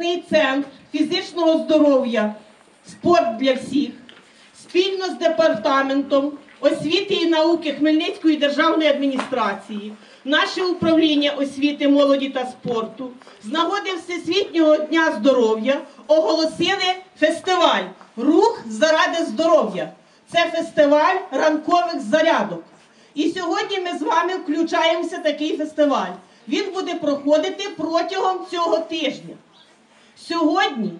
обласний центр фізичного здоров'я, спорт для всіх, спільно з департаментом освіти і науки Хмельницької державної адміністрації, наше управління освіти, молоді та спорту з нагоди Всесвітнього дня здоров'я оголосили фестиваль Рух заради здоров'я. Це фестиваль ранкових зарядок. І сьогодні ми з вами включаємося в такий фестиваль. Він буде проходити протягом цього тижня. Сьогодні,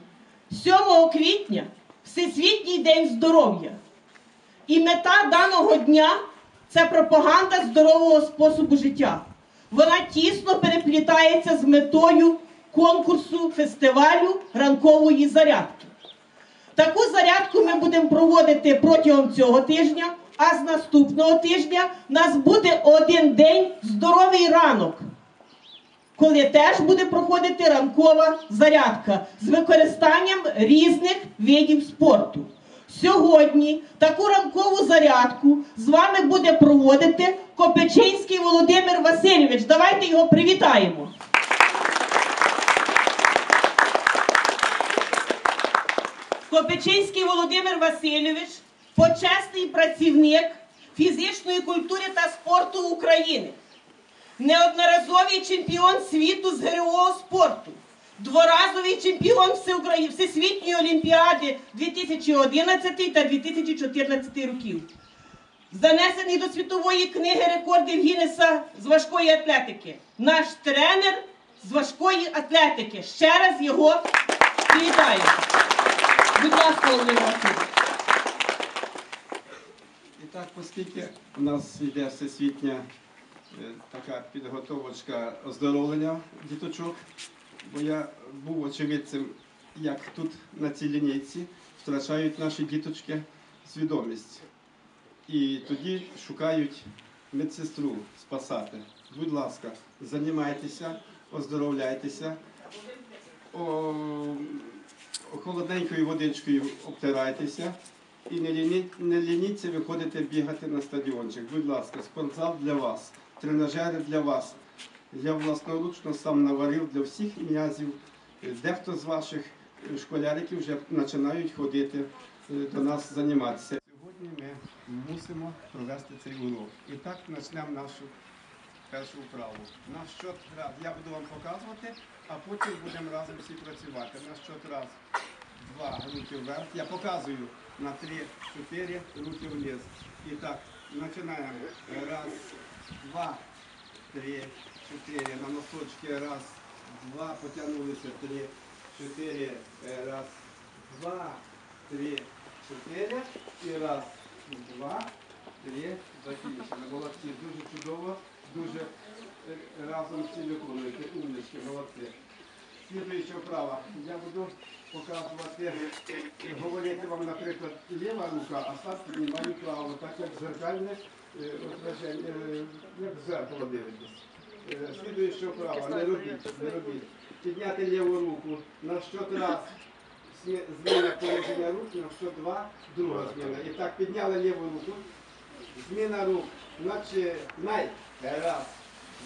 7 квітня, Всесвітній день здоров'я. І мета даного дня це пропаганда здорового способу життя. Вона тісно переплітається з метою конкурсу фестивалю ранкової зарядки. Таку зарядку ми будемо проводити протягом цього тижня, а з наступного тижня у нас буде один день здоровий ранок, коли теж буде проходити ранкова зарядка з використанням різних видів спорту. Сьогодні таку ранкову зарядку з вами буде проводити Копечинський Володимир Васильович. Давайте його привітаємо. Копечинський Володимир Васильович, почесний працівник фізичної культури та спорту України, неодноразовий чемпіон світу з ГРО спорту, дворазовий чемпіон Всесвітньої олімпіади 2011 та 2014 років. Занесений до світової книги рекордів Гіннеса з важкої атлетики. Наш тренер з важкої атлетики. Ще раз його вітаю. Будь ласка, Васильович. І так, оскільки у нас йде всесвітня така підготовочка оздоровлення діточок, бо я був очевидцем, як тут на цій лінійці втрачають наші діточки свідомість. І тоді шукають медсестру спасати. Будь ласка, займайтеся, оздоровляйтеся, о, холодненькою водичкою обтирайтеся. І не лініться виходити бігати на стадіончик. Будь ласка, спортзал для вас, тренажери для вас. Я власноручно сам наварив для всіх м'язів. Дехто з ваших школяриків вже починають ходити е, до нас займатися. Сьогодні ми мусимо провести цей урок. І так почнемо нашу першу вправу. На щот раз я буду вам показувати, а потім будемо разом всі працювати. На щот раз два руки вверх. Я показую на три, чотири руки вниз. І так, починаємо. Раз, два, три, чотири. На носочки. Раз, два. Потягнулися. Три, чотири. Е, Раз, два, три, чотири. І раз, два, три. Закінчили. Молодці. Дуже чудово. Дуже е, разом всі виконуєте. Умнички, молодці. Слідуюча вправа. Я буду показувати, говорити вам, наприклад, ліва рука, а сам піднімаю праву, так як зеркальне е, е, як в зеркало дивитесь. Е, Слідуюча вправа, не робіть, не робіть. Підняти ліву руку на щот раз. смі- Зміна положення рук, на щот два, друга зміна. І так, підняли ліву руку. Зміна рук. Наче най. Раз,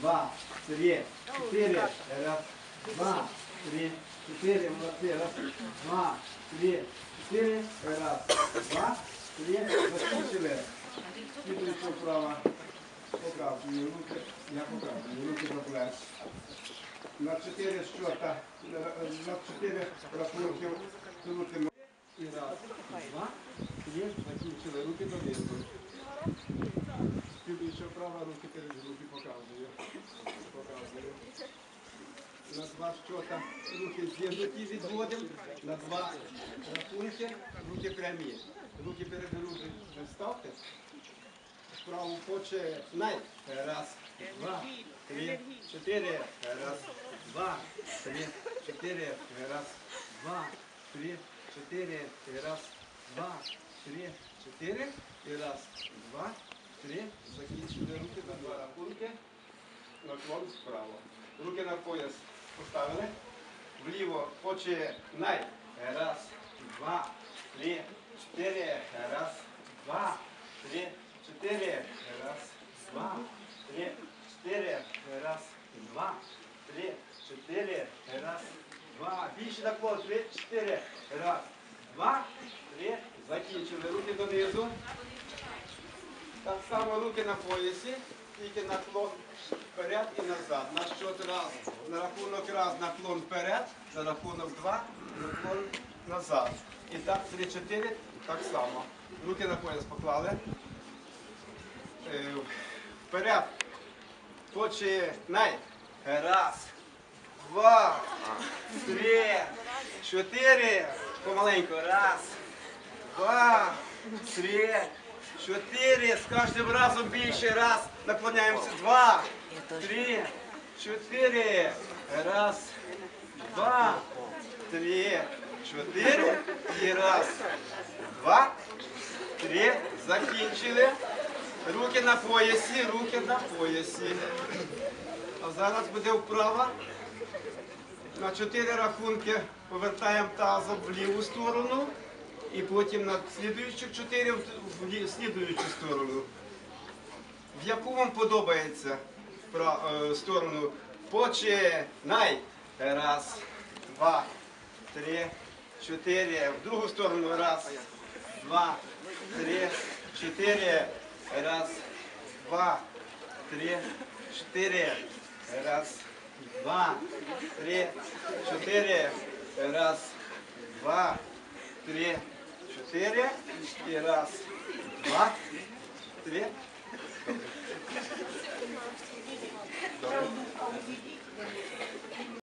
два, три, чотири. Раз, два, три, чотири. Молодці. Раз, два, три, чотири. Раз, два, три. Закінчили. Слідуюча вправа. Поправлю руки. Я поправлю руки до плеч. На чотири щота, на чотири рахунки крутимо. І раз, два, три, закінчили. Руки донизу. Слідуюча права руки перед руки показую. Показую. На два щота руки зігнуті відводимо. На два рахунки руки прямі. Руки перед груди ставте. Вправу починай. Раз, два, три, чотири. Раз, два, три, чотири. Раз, два, три, чотири. Раз, два, три, чотири. І раз, два, три. Закінчили руки на два рахунки. Наклон справа. Руки на пояс поставили. Вліво починай. Раз, два, три, чотири. Раз, два, три, чотири. Раз, два, три, чотири. Раз, два, три, чотири. Раз, два. Більше наклон. Три, чотири. Раз, два, три. Закінчили. Руки донизу. Так само руки на поясі. Тільки наклон вперед і назад. На щот раз. На рахунок раз наклон вперед. На рахунок два наклон назад. І так, три-чотири. Так само. Руки на пояс поклали. Е, Вперед. Починай. Раз, два, три, чотири. Помаленьку. Раз, два, три, чотири. З кожним разом більше. Раз. Наклоняємося. Два, три, чотири. Раз, два, три, чотири. І раз, два, три. Закінчили. Руки на поясі, руки на поясі. А зараз буде вправа. На чотири рахунки повертаємо тазом в ліву сторону. І потім на слідуючих чотири в слідуючу сторону. В яку вам подобається е, сторону? Починай. Раз, два, три, чотири. В другу сторону. Раз, два, три, чотири. Раз, два, три, чотири. Раз, два, три, чотири. Раз, два, три, чотири. И раз, два, три. Добре.